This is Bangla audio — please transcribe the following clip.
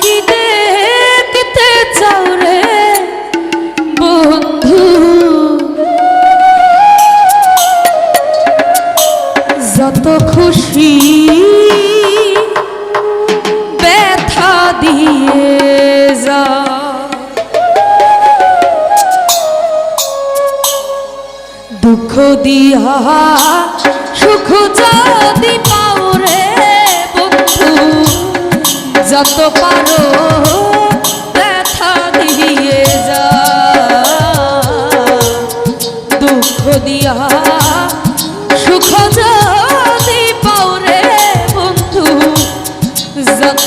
কি দেখতে চাও যত খুশি দিয়ে যা। দুঃখ দিয়া সুখ যদি পা যত পারো ব্যথা দিয়ে যা দুঃখ দিয়া সুখ যদি পাও রে বন্ধু যত